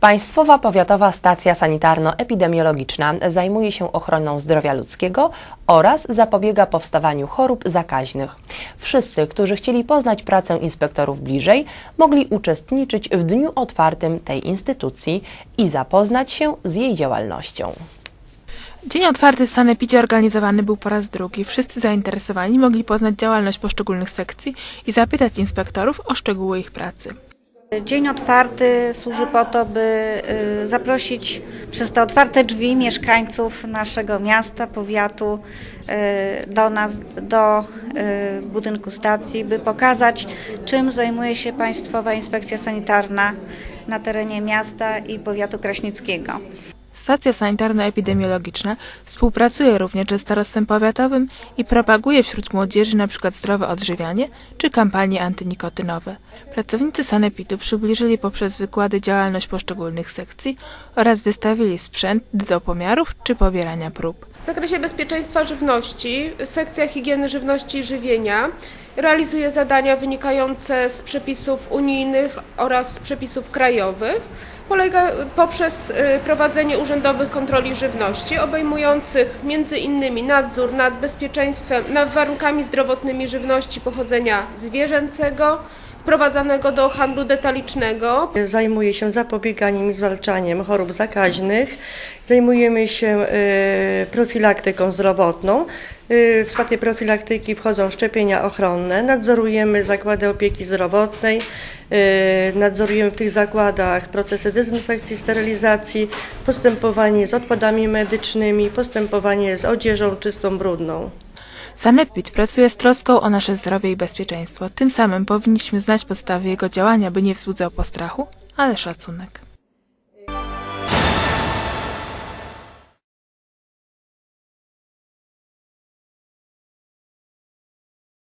Państwowa Powiatowa Stacja Sanitarno-Epidemiologiczna zajmuje się ochroną zdrowia ludzkiego oraz zapobiega powstawaniu chorób zakaźnych. Wszyscy, którzy chcieli poznać pracę inspektorów bliżej, mogli uczestniczyć w dniu otwartym tej instytucji i zapoznać się z jej działalnością. Dzień otwarty w Sanepidzie organizowany był po raz drugi. Wszyscy zainteresowani mogli poznać działalność poszczególnych sekcji i zapytać inspektorów o szczegóły ich pracy. Dzień otwarty służy po to, by y, zaprosić przez te otwarte drzwi mieszkańców naszego miasta, powiatu y, do nas, do y, budynku stacji, by pokazać, czym zajmuje się Państwowa Inspekcja Sanitarna na terenie miasta i powiatu kraśnickiego. Stacja sanitarno-epidemiologiczna współpracuje również ze starostwem powiatowym i propaguje wśród młodzieży np. zdrowe odżywianie czy kampanie antynikotynowe. Pracownicy Sanepidu przybliżyli poprzez wykłady działalność poszczególnych sekcji oraz wystawili sprzęt do pomiarów czy pobierania prób. W zakresie bezpieczeństwa żywności sekcja higieny żywności i żywienia realizuje zadania wynikające z przepisów unijnych oraz z przepisów krajowych. Polega poprzez y, prowadzenie urzędowych kontroli żywności obejmujących m.in. nadzór nad bezpieczeństwem, nad warunkami zdrowotnymi żywności pochodzenia zwierzęcego, wprowadzanego do handlu detalicznego. Zajmuje się zapobieganiem i zwalczaniem chorób zakaźnych. Zajmujemy się e, profilaktyką zdrowotną. E, w skład tej profilaktyki wchodzą szczepienia ochronne. Nadzorujemy zakłady opieki zdrowotnej. e, Nadzorujemy w tych zakładach procesy dezynfekcji, sterylizacji, postępowanie z odpadami medycznymi, postępowanie z odzieżą czystą, brudną. Sanepid pracuje z troską o nasze zdrowie i bezpieczeństwo. Tym samym powinniśmy znać podstawy jego działania, by nie wzbudzał postrachu, ale szacunek.